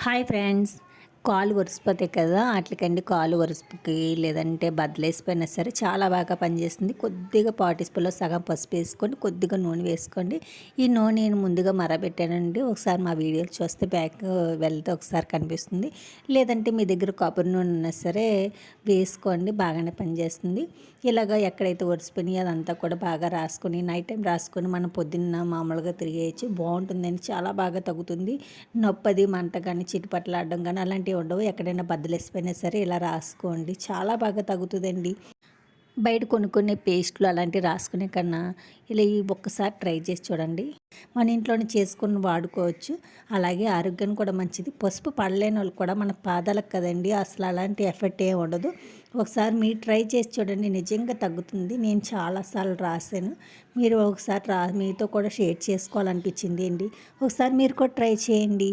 Hi friends కాలు ఒరిసిపోతాయి కదా వాటికండి కాలు ఒరిసిపోకి లేదంటే బద్దలేసిపోయినా సరే చాలా బాగా పనిచేస్తుంది. కొద్దిగా పాటిస్పులో సగం పసుపు వేసుకోండి కొద్దిగా నూనె వేసుకోండి. ఈ నూనె నేను ముందుగా మరబెట్టానండి. ఒకసారి మా వీడియోలు చూస్తే బ్యాక్ వెళ్తే ఒకసారి కనిపిస్తుంది. లేదంటే మీ దగ్గర కొబ్బరి నూనె ఉన్నా సరే వేసుకోండి బాగానే పనిచేస్తుంది. ఇలాగ ఎక్కడైతే ఒరిసిపోయినాయి అదంతా కూడా బాగా రాసుకొని నైట్ టైం రాసుకొని మనం పొద్దున్న మామూలుగా తిరిగేయచ్చు. బాగుంటుందని చాలా బాగా తగ్గుతుంది. నొప్పది మంట కానీ చిటిపట్లాడడం కానీ అలాంటివి ఉండవు. ఎక్కడైనా బద్దలేసిపోయినా సరే ఇలా రాసుకోండి. చాలా బాగా తగ్గుతుందండి. బయట కొనుక్కునే పేస్ట్లు అలాంటివి రాసుకునే కన్నా ఇలా ఈ ఒక్కసారి ట్రై చేసి చూడండి. మన ఇంట్లోనే చేసుకుని వాడుకోవచ్చు. అలాగే ఆరోగ్యం కూడా మంచిది. పసుపు పడలేని వాళ్ళు కూడా మన పాదాలకు కదండి అసలు అలాంటి ఎఫెక్ట్ ఏమి ఉండదు. ఒకసారి మీరు ట్రై చేసి చూడండి. నిజంగా తగ్గుతుంది. నేను చాలాసార్లు రాశాను. మీరు ఒకసారి రా మీతో కూడా షేర్ చేసుకోవాలనిపించింది అండి. ఒకసారి మీరు కూడా ట్రై చేయండి.